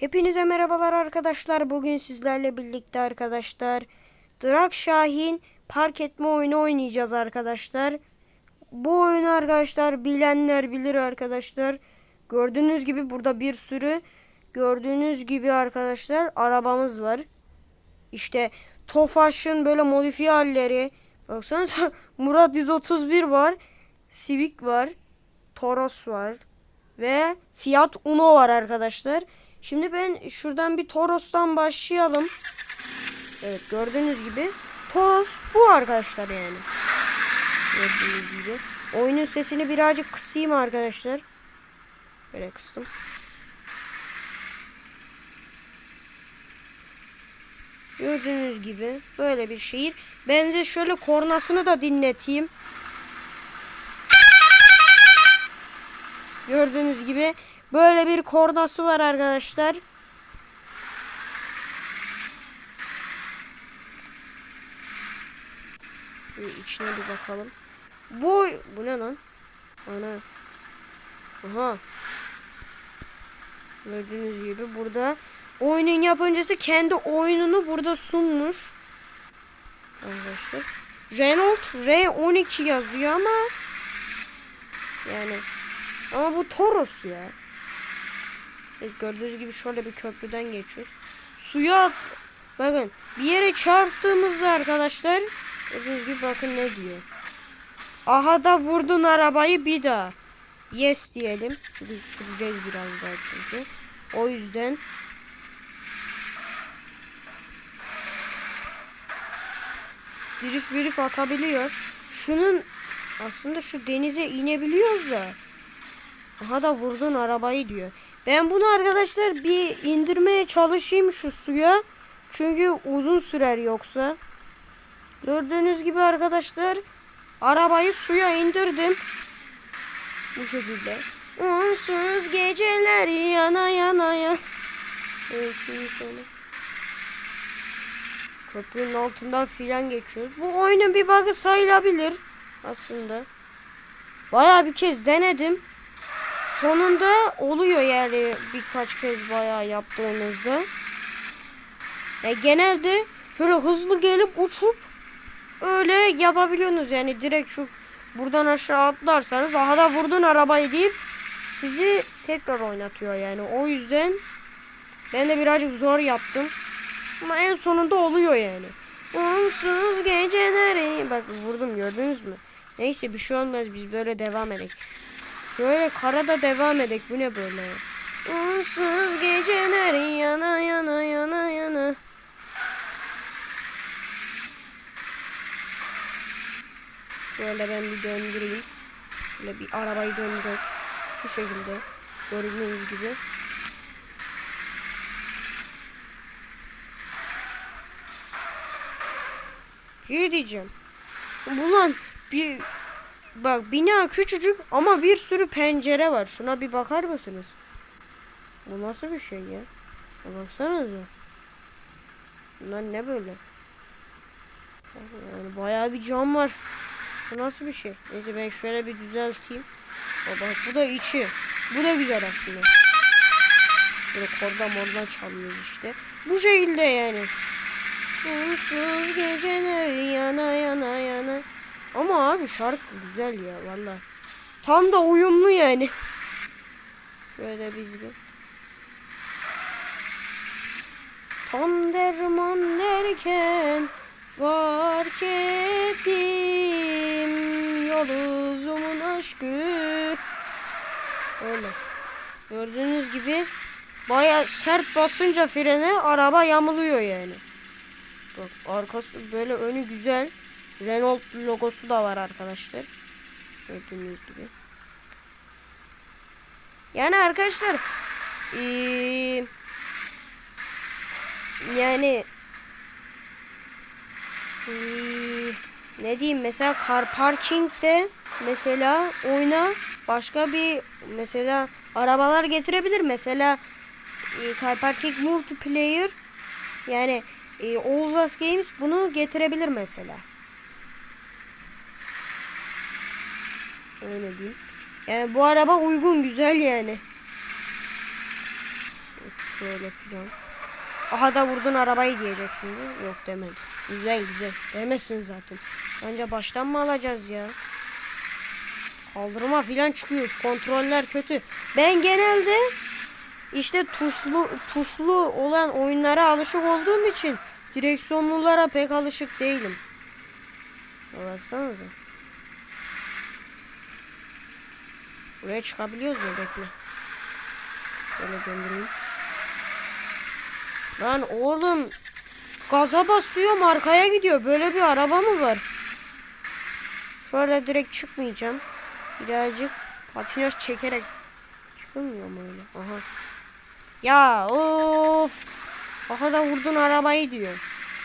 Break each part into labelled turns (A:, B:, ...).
A: Hepinize merhabalar arkadaşlar. Bugün sizlerle birlikte arkadaşlar Drak Şahin park etme oyunu oynayacağız arkadaşlar. Bu oyunu arkadaşlar bilenler bilir arkadaşlar. Gördüğünüz gibi burada bir sürü gördüğünüz gibi arkadaşlar arabamız var. İşte Tofaş'ın böyle modifiye halleri. Baksanıza Murat 131 var. Civic var. Toros var. Ve Fiat Uno var arkadaşlar. Şimdi ben şuradan bir Toros'tan başlayalım. Evet gördüğünüz gibi Toros bu arkadaşlar yani. Gördüğünüz gibi. Oyunun sesini birazcık kısayım arkadaşlar. Böyle kıstım. Gördüğünüz gibi böyle bir şehir. Ben size şöyle kornasını da dinleteyim. Gördüğünüz gibi böyle bir kornası var arkadaşlar. Bir içine bir bakalım. Bu bu ne lan? Ana. Aha. Gördüğünüz gibi burada oyunun yapımcısı kendi oyununu burada sunmuş. Arkadaşlar. Renault R12 yazıyor ama yani ama bu Toros ya. Evet, gördüğünüz gibi şöyle bir köprüden geçiyoruz. Suya at- bakın bir yere çarptığımızda arkadaşlar gördüğünüz gibi bakın ne diyor. Aha da vurdun arabayı bir daha. Yes diyelim. Çünkü süreceğiz biraz daha çünkü. O yüzden drift drift atabiliyor. Şunun aslında şu denize inebiliyoruz da. Aha da vurdun arabayı diyor. Ben bunu arkadaşlar bir indirmeye çalışayım şu suya. Çünkü uzun sürer yoksa. Gördüğünüz gibi arkadaşlar arabayı suya indirdim. Bu şekilde. Onsuz geceler yana yana ya. Evet şimdi şöyle. Köprünün altından filan geçiyoruz. Bu oyunun bir bug'ı sayılabilir aslında. Bayağı bir kez denedim. Sonunda oluyor yani birkaç kez bayağı yaptığınızda. Ya genelde şöyle hızlı gelip uçup öyle yapabiliyorsunuz yani direkt şu buradan aşağı atlarsanız aha da vurdun arabayı deyip sizi tekrar oynatıyor yani o yüzden ben de birazcık zor yaptım ama en sonunda oluyor yani. Onsuz geceleri bak vurdum gördünüz mü? Neyse bir şey olmaz biz böyle devam edelim. Böyle karada devam edek. Bu ne böyle? Onsuz geceler yana yana yana yana. Şöyle ben bir döndüreyim. Şöyle bir arabayı döndürek. Şu şekilde. Gördüğünüz gibi. Bir diyeceğim. Ulan bir Bak bina küçücük ama bir sürü pencere var. Şuna bir bakar mısınız? Bu nasıl bir şey ya? Baksanıza. Bunlar ne böyle? Yani bayağı bir cam var. Bu nasıl bir şey? Neyse ben şöyle bir düzelteyim. Bak bu da içi. Bu da güzel aslında. Böyle korda mordan çalıyor işte. Bu şekilde yani. Onsuz geceler yana yana yana. Ama abi şarkı güzel ya valla. Tam da uyumlu yani. Şöyle biz bir. Tam derman derken fark ettim yol uzumun aşkı. Öyle. Gördüğünüz gibi baya sert basınca frene araba yamuluyor yani. Bak arkası böyle önü güzel. Renault logosu da var arkadaşlar. Gördüğünüz gibi. Yani arkadaşlar ee, yani ee, ne diyeyim mesela car parking'de mesela oyuna başka bir mesela arabalar getirebilir mesela ee, car parking multiplayer yani ee, Oğuz Games bunu getirebilir mesela. Öyle diyeyim. Yani bu araba uygun güzel yani. Şöyle filan. Aha da vurdun arabayı diyecek şimdi. Yok demedi. Güzel güzel. Demesin zaten. Bence baştan mı alacağız ya? Kaldırıma filan çıkıyoruz. Kontroller kötü. Ben genelde işte tuşlu tuşlu olan oyunlara alışık olduğum için direksiyonlulara pek alışık değilim. Baksanıza. Buraya çıkabiliyoruz mu? Bekle. Şöyle döndüreyim. Lan oğlum gaza basıyorum arkaya gidiyor. Böyle bir araba mı var? Şöyle direkt çıkmayacağım. Birazcık patinaj çekerek çıkılmıyor mu öyle? Aha. Ya of. Aha da vurdun arabayı diyor.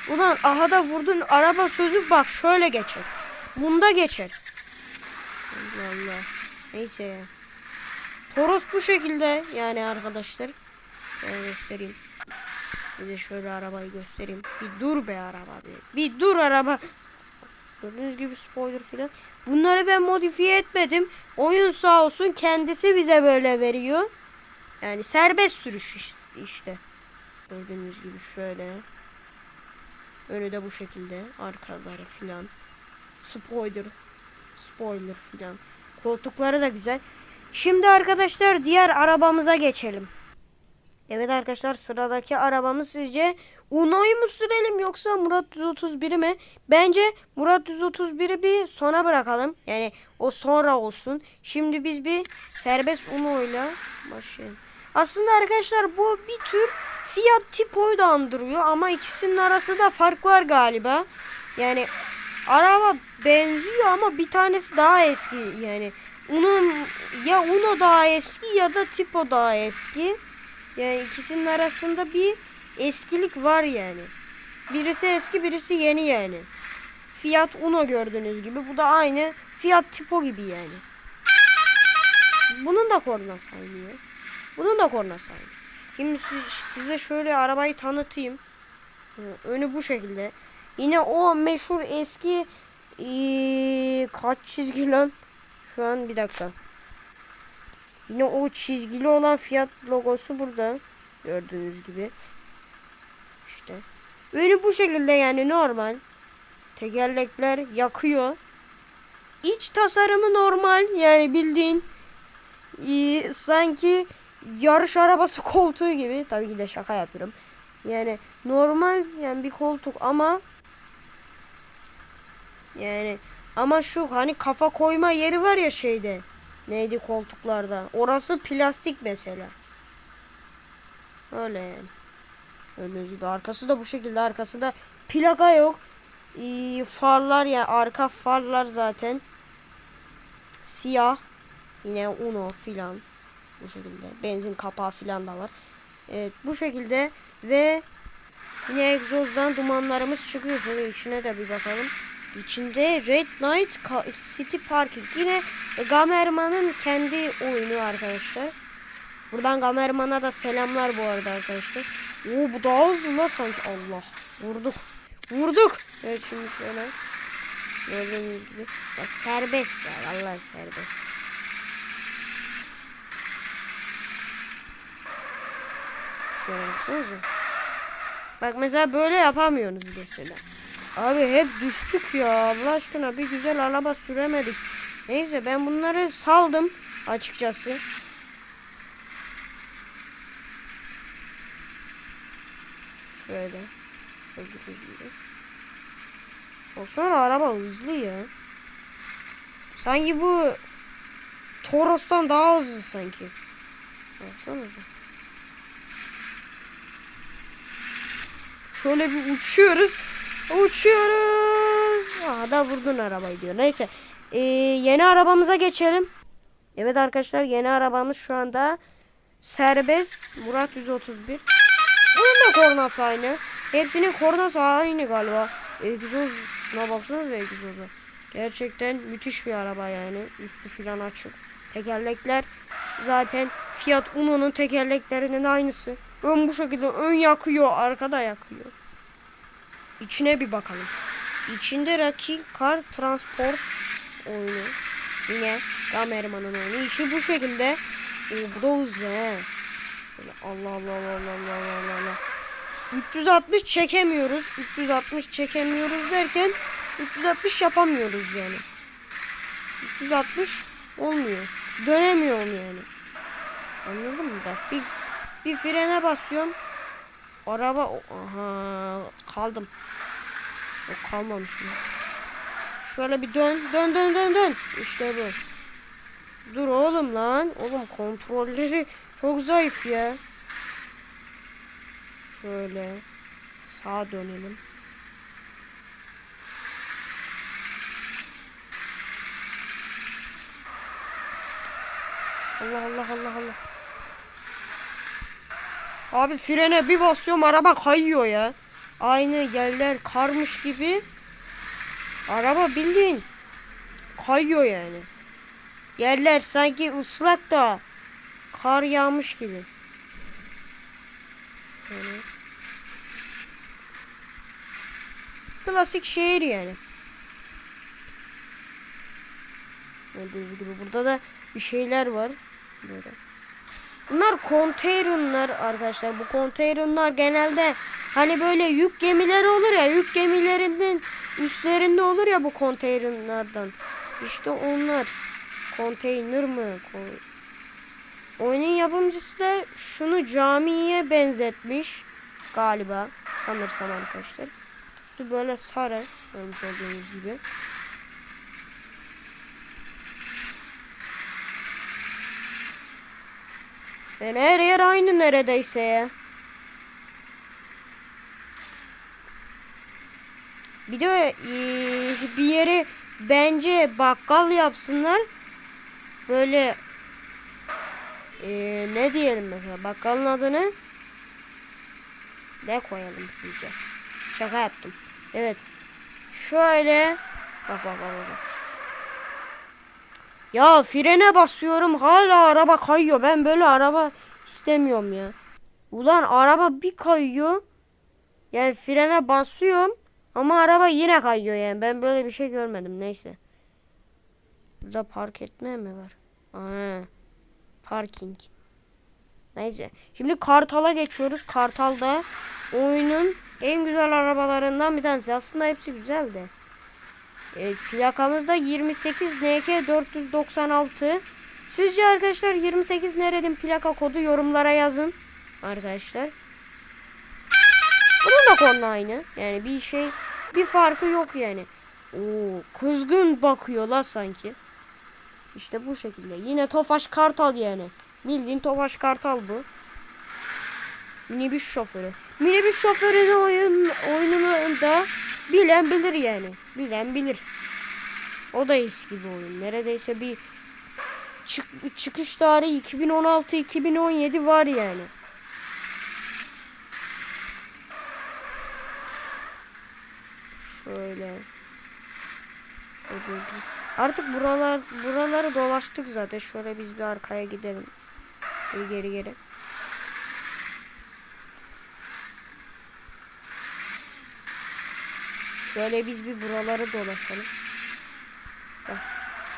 A: Ulan aha da vurdun araba sözü bak şöyle geçer. Bunda geçer. Allah Allah. Neyse. Toros bu şekilde yani arkadaşlar. Ben göstereyim. Size şöyle arabayı göstereyim. Bir dur be araba bir. Bir dur araba. Gördüğünüz gibi spoiler filan. Bunları ben modifiye etmedim. Oyun sağ olsun kendisi bize böyle veriyor. Yani serbest sürüş iş- işte. Gördüğünüz gibi şöyle. Önü de bu şekilde. Arkaları filan. Spoiler. Spoiler filan. Koltukları da güzel. Şimdi arkadaşlar diğer arabamıza geçelim. Evet arkadaşlar sıradaki arabamız sizce Uno'yu mu sürelim yoksa Murat 131'i mi? Bence Murat 131'i bir sona bırakalım. Yani o sonra olsun. Şimdi biz bir serbest Uno'yla başlayalım. Aslında arkadaşlar bu bir tür Fiat Tipo'yu da andırıyor ama ikisinin arasında fark var galiba. Yani araba benziyor ama bir tanesi daha eski yani. Uno ya Uno daha eski ya da Tipo daha eski. Yani ikisinin arasında bir eskilik var yani. Birisi eski birisi yeni yani. Fiat Uno gördüğünüz gibi. Bu da aynı Fiat Tipo gibi yani. Bunun da kornası aynı ya. Bunun da kornası aynı. Şimdi siz- size şöyle arabayı tanıtayım. Ee, Önü bu şekilde. Yine o meşhur eski ee, kaç çizgi lan? Şu an bir dakika. Yine o çizgili olan Fiat logosu burada. Gördüğünüz gibi. İşte. Önü bu şekilde yani normal. Tekerlekler yakıyor. İç tasarımı normal. Yani bildiğin ee, sanki yarış arabası koltuğu gibi. Tabii ki de şaka yapıyorum. Yani normal yani bir koltuk ama yani ama şu hani kafa koyma yeri var ya şeyde. Neydi koltuklarda? Orası plastik mesela. Öyle yani. Gördüğünüz gibi arkası da bu şekilde arkasında plaka yok. Ee, farlar ya arka farlar zaten siyah. Yine Uno filan bu şekilde. Benzin kapağı filan da var. Evet bu şekilde ve yine egzozdan dumanlarımız çıkıyor. Şöyle içine de bir bakalım. İçinde Red Knight City Parking. Yine Gamerman'ın kendi oyunu arkadaşlar. Buradan Gamerman'a da selamlar bu arada arkadaşlar. Oo bu daha hızlı la sanki. Allah. Vurduk. Vurduk. Evet şimdi şöyle. Gördüğünüz gibi. Ya serbest ya. Vallahi serbest. Şöyle baksanıza. Bak mesela böyle yapamıyorsunuz mesela. Abi hep düştük ya. Allah aşkına bir güzel araba süremedik. Neyse ben bunları saldım açıkçası. Şöyle. Gibi. Baksana araba hızlı ya. Sanki bu Toros'tan daha hızlı sanki. Baksanıza. Şöyle bir uçuyoruz. Uçuyoruz. Aha da vurdun arabayı diyor. Neyse. Ee, yeni arabamıza geçelim. Evet arkadaşlar yeni arabamız şu anda serbest Murat 131. Bunun da kornası aynı. Hepsinin kornası aynı galiba. Egzoz şuna baksanıza egzoza. Gerçekten müthiş bir araba yani. Üstü filan açık. Tekerlekler zaten Fiat Uno'nun tekerleklerinin aynısı. Ön bu şekilde ön yakıyor, arkada yakıyor. İçine bir bakalım. İçinde Rocky Car Transport oyunu. Yine Gamerman'ın oyunu. İçi bu şekilde. Oo, bu da hızlı he. Şöyle Allah Allah Allah Allah Allah Allah Allah. 360 çekemiyoruz. 360 çekemiyoruz derken 360 yapamıyoruz yani. 360 olmuyor. Dönemiyorum yani. Anladın mı bak? Bir, bir frene basıyorum. Araba aha kaldım. O kalmamış mı? Şöyle bir dön dön dön dön dön. İşte bu. Dur oğlum lan. Oğlum kontrolleri çok zayıf ya. Şöyle sağa dönelim. Allah Allah Allah Allah. Abi frene bir basıyorum araba kayıyor ya. Aynı yerler karmış gibi. Araba bildiğin kayıyor yani. Yerler sanki ıslak da kar yağmış gibi. Yani. Klasik şehir yani. Gördüğünüz gibi burada da bir şeyler var. Böyle. Bunlar konteynerler arkadaşlar. Bu konteynerler genelde hani böyle yük gemileri olur ya yük gemilerinin üstlerinde olur ya bu konteynerlerden. İşte onlar. Konteyner mı? Oyunun yapımcısı da şunu camiye benzetmiş galiba. Sanırsam arkadaşlar. Üstü böyle sarı. Görmüş olduğunuz gibi. Yani her yer aynı neredeyse ya. Bir de eee, bir yere bence bakkal yapsınlar. Böyle eee, ne diyelim mesela bakkalın adını ne koyalım sizce? Şaka yaptım. Evet. Şöyle bak bak bak bak. Ya frene basıyorum hala araba kayıyor. Ben böyle araba istemiyorum ya. Ulan araba bir kayıyor. Yani frene basıyorum ama araba yine kayıyor yani. Ben böyle bir şey görmedim neyse. Burada park etme mi var? Aa, parking. Neyse. Şimdi Kartal'a geçiyoruz. Kartal'da oyunun en güzel arabalarından bir tanesi. Aslında hepsi güzel de. E, plakamız da 28 NK 496. Sizce arkadaşlar 28 nerenin plaka kodu yorumlara yazın. Arkadaşlar. Bunun da konu aynı. Yani bir şey bir farkı yok yani. Oo, kızgın bakıyor la sanki. İşte bu şekilde. Yine Tofaş Kartal yani. Bildiğin Tofaş Kartal bu. Minibüs şoförü. Minibüs şoförünün oyun, oyununu da bilen bilir yani. Bilen bilir. O da eski bir oyun. Neredeyse bir çık, çıkış tarihi 2016-2017 var yani. Şöyle. Artık buralar buraları dolaştık zaten. Şöyle biz bir arkaya gidelim. Bir geri geri. Şöyle biz bir buraları dolaşalım. Bak.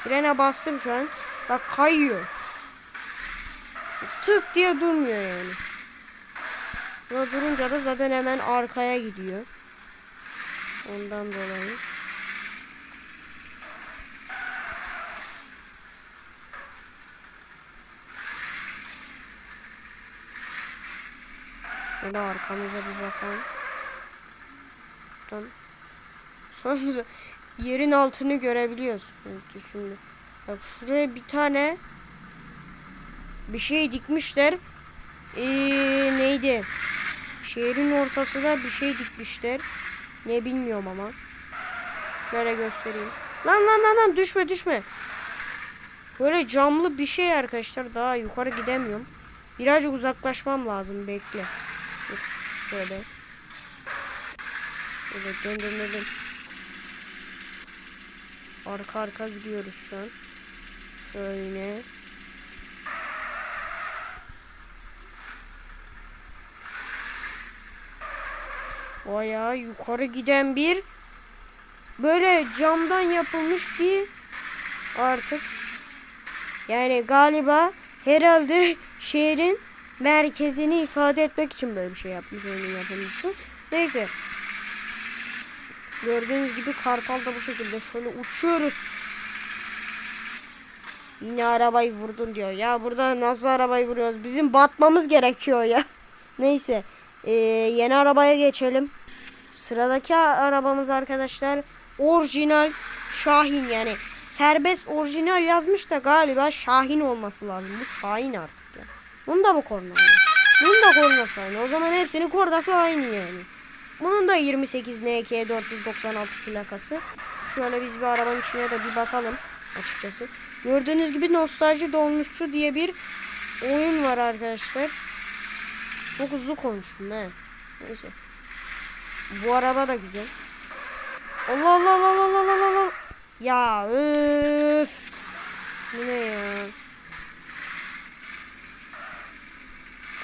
A: Frene bastım şu an. Bak kayıyor. Tık diye durmuyor yani. Buna durunca da zaten hemen arkaya gidiyor. Ondan dolayı. Şöyle arkamıza bir bakalım. Buradan Sonra yerin altını görebiliyoruz. Şimdi. Bak şuraya bir tane bir şey dikmişler. Ee, neydi? Şehrin ortasına bir şey dikmişler. Ne bilmiyorum ama. Şöyle göstereyim. Lan lan lan lan düşme düşme. Böyle camlı bir şey arkadaşlar. Daha yukarı gidemiyorum. Birazcık uzaklaşmam lazım. Bekle. Şöyle. Şöyle dön dön dön. dön. Arka arka gidiyoruz şu an. Şöyle. Bayağı yukarı giden bir böyle camdan yapılmış bir artık yani galiba herhalde şehrin merkezini ifade etmek için böyle bir şey yapmış oyunun yapımcısı. Neyse. Gördüğünüz gibi kartal da bu şekilde şöyle uçuyoruz. Yine arabayı vurdun diyor. Ya burada nasıl arabayı vuruyoruz? Bizim batmamız gerekiyor ya. Neyse. Ee, yeni arabaya geçelim. Sıradaki arabamız arkadaşlar orijinal Şahin yani serbest orijinal yazmış da galiba Şahin olması lazım. Bu Şahin artık ya. Bunun da bu korna aynı. Bunun da kornası aynı. O zaman hepsinin kornası aynı yani. Bunun da 28 NK 496 plakası. Şöyle biz bir arabanın içine de bir bakalım açıkçası. Gördüğünüz gibi nostalji dolmuşçu diye bir oyun var arkadaşlar. Çok hızlı konuştum he. Neyse. Bu araba da güzel. Allah Allah Allah Allah Allah Allah. Ya öf. Bu ne ya?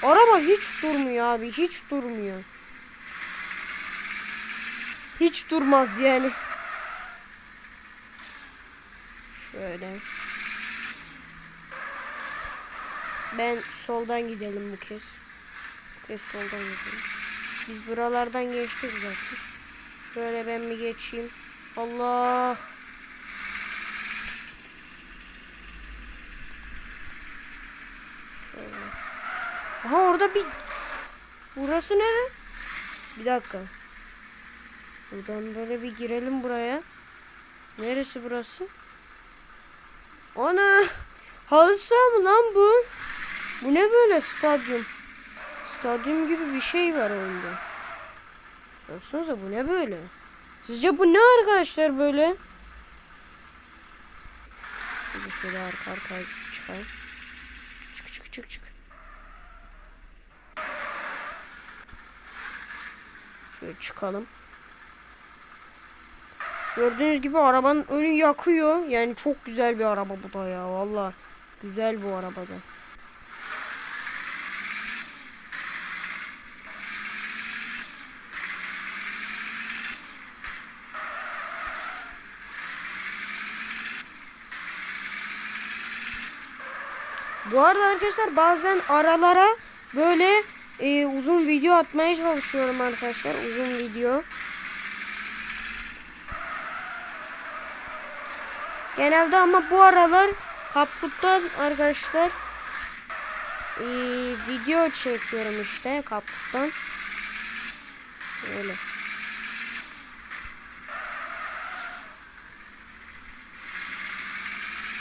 A: Araba hiç durmuyor abi. Hiç durmuyor. Hiç durmaz yani. Şöyle. Ben soldan gidelim bu kez. Bu kez soldan gidelim. Biz buralardan geçtik zaten. Şöyle ben bir geçeyim. Allah. Şöyle. Aha orada bir... Burası nere? Bir dakika. Buradan böyle bir girelim buraya. Neresi burası? Ana! Halı saha mı lan bu? Bu ne böyle stadyum? Stadyum gibi bir şey var oyunda. Baksanıza bu ne böyle? Sizce bu ne arkadaşlar böyle? De şöyle arka arkaya çıkalım. Çık çık çık çık. Şöyle çıkalım. Gördüğünüz gibi arabanın önü yakıyor. Yani çok güzel bir araba bu da ya. Valla güzel bu arabada. Bu arada arkadaşlar bazen aralara böyle e, uzun video atmaya çalışıyorum arkadaşlar. Uzun video. Genelde ama bu aralar Kapkut'tan arkadaşlar e, video çekiyorum işte Kapkut'tan. Öyle.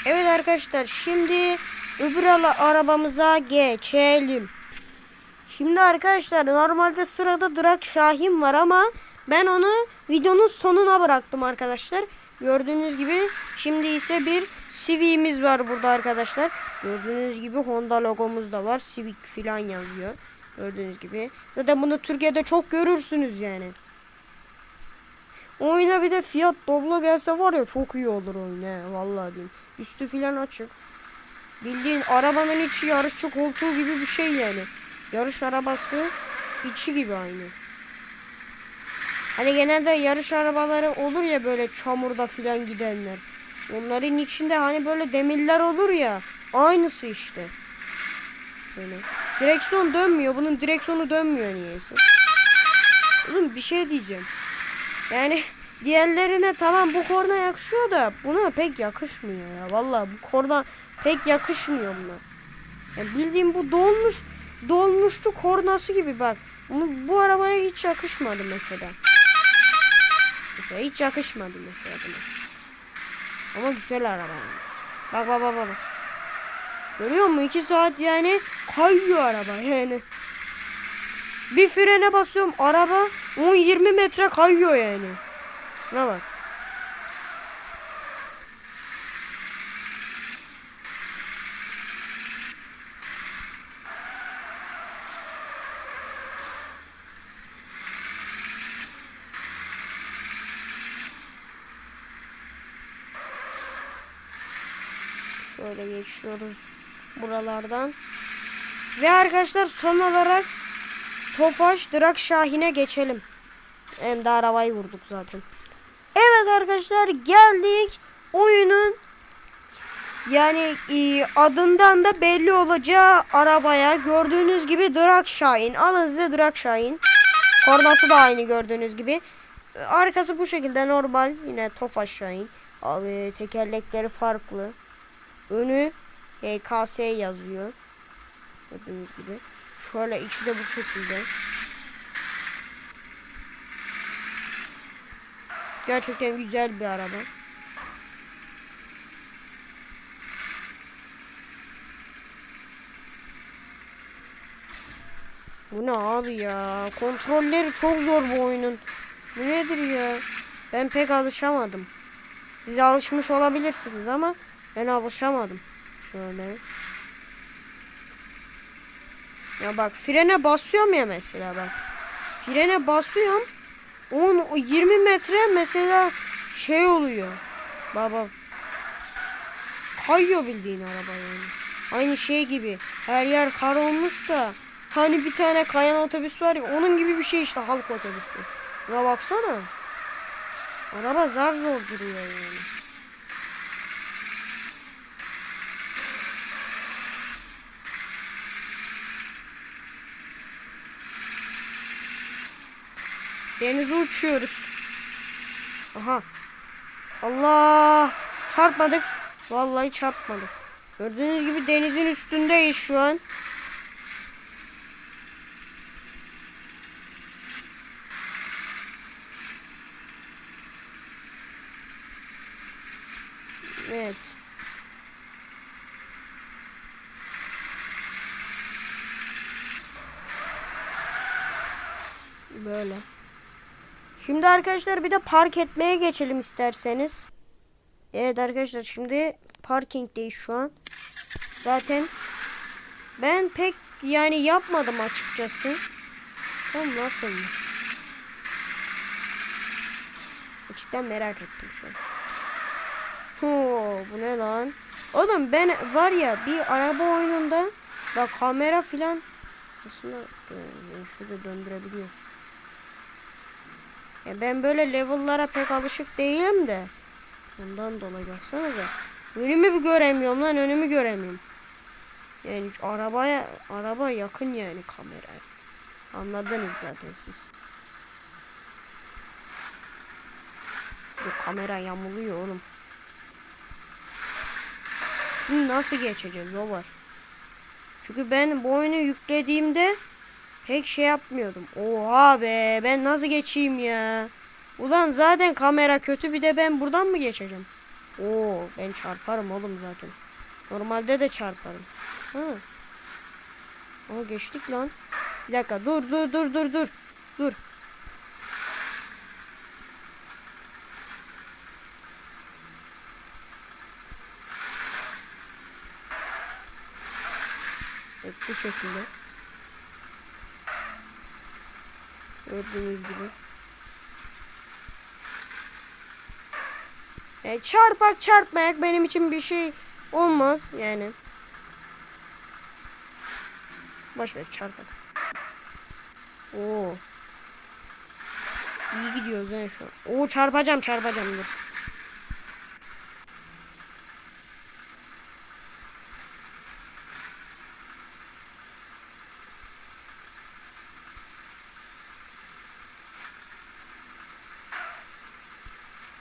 A: Evet arkadaşlar şimdi öbür arabamıza geçelim. Şimdi arkadaşlar normalde sırada Drak Şahin var ama ben onu videonun sonuna bıraktım arkadaşlar. Gördüğünüz gibi şimdi ise bir Civic'imiz var burada arkadaşlar. Gördüğünüz gibi Honda logomuz da var. Civic filan yazıyor. Gördüğünüz gibi. Zaten bunu Türkiye'de çok görürsünüz yani. Oyuna bir de Fiat Doblo gelse var ya çok iyi olur oyun he. Vallahi diyeyim. Üstü filan açık. Bildiğin arabanın içi yarışçı koltuğu gibi bir şey yani. Yarış arabası içi gibi aynı. Hani genelde yarış arabaları olur ya böyle çamurda filan gidenler. Onların içinde hani böyle demirler olur ya. Aynısı işte. Böyle. Direksiyon dönmüyor. Bunun direksiyonu dönmüyor niyeyse. Oğlum bir şey diyeceğim. Yani diğerlerine tamam bu korna yakışıyor da buna pek yakışmıyor ya. Vallahi bu korna pek yakışmıyor buna. Ya bildiğim bu dolmuş dolmuştu kornası gibi bak. Bu, bu arabaya hiç yakışmadı mesela. Mesela hiç yakışmadı mesela buna. Ama güzel araba. Bak bak bak bak. Görüyor musun? 2 saat yani kayıyor araba yani. Bir frene basıyorum araba 10-20 metre kayıyor yani. Ne bak. Şöyle geçiyoruz buralardan. Ve arkadaşlar son olarak Tofaş Drak Şahin'e geçelim. Hem de arabayı vurduk zaten. Evet arkadaşlar geldik oyunun Yani e, adından da belli olacağı arabaya gördüğünüz gibi Drak Şahin. Alın size Drak Şahin. Kornası da aynı gördüğünüz gibi. Arkası bu şekilde normal. Yine Tofaş Şahin. Abi tekerlekleri farklı. Önü HKS yazıyor. Gördüğünüz gibi. Şöyle içi de bu şekilde. Gerçekten güzel bir araba. Bu ne abi ya? Kontrolleri çok zor bu oyunun. Bu nedir ya? Ben pek alışamadım. Siz alışmış olabilirsiniz ama ben alışamadım. Şöyle. Ya bak frene basıyorum ya mesela bak. Frene basıyorum. 10 20 metre mesela şey oluyor. Baba kayıyor bildiğin araba yani. Aynı şey gibi. Her yer kar olmuş da hani bir tane kayan otobüs var ya onun gibi bir şey işte halk otobüsü. Buna baksana. Araba zar zor duruyor yani. Denize uçuyoruz. Aha. Allah. Çarpmadık. Vallahi çarpmadık. Gördüğünüz gibi denizin üstündeyiz şu an. Evet. Böyle. Şimdi arkadaşlar bir de park etmeye geçelim isterseniz. Evet arkadaşlar şimdi parkingdeyiz şu an. Zaten ben pek yani yapmadım açıkçası. Tam nasılmış? Gerçekten merak ettim şu an. Hoo, bu ne lan? Oğlum ben var ya bir araba oyununda bak kamera filan aslında e, şurada döndürebiliyoruz. Ya ben böyle level'lara pek alışık değilim de. Ondan dolayı baksanıza. Önümü bir göremiyorum lan önümü göremiyorum. Yani arabaya araba yakın yani kameraya. Anladınız zaten siz. Bu kamera yamuluyor oğlum. Nasıl geçeceğiz o var. Çünkü ben bu oyunu yüklediğimde pek şey yapmıyordum. Oha be ben nasıl geçeyim ya. Ulan zaten kamera kötü bir de ben buradan mı geçeceğim? Oo ben çarparım oğlum zaten. Normalde de çarparım. Ha. Aa geçtik lan. Bir dakika dur dur dur dur dur. Dur. Evet bu şekilde. Gördüğünüz gibi. E, çarpak çarpmayak benim için bir şey olmaz yani. Boş çarpak. Oo. İyi gidiyoruz yani şu. Oo çarpacağım çarpacağım dur.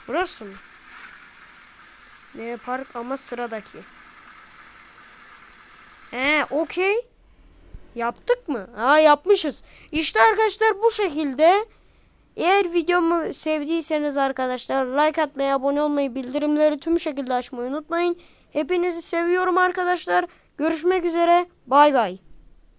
A: Burası mı? Ne park ama sıradaki. He okey. Yaptık mı? Ha yapmışız. İşte arkadaşlar bu şekilde. Eğer videomu sevdiyseniz arkadaşlar like atmayı, abone olmayı, bildirimleri tüm şekilde açmayı unutmayın. Hepinizi seviyorum arkadaşlar. Görüşmek üzere. Bay bay.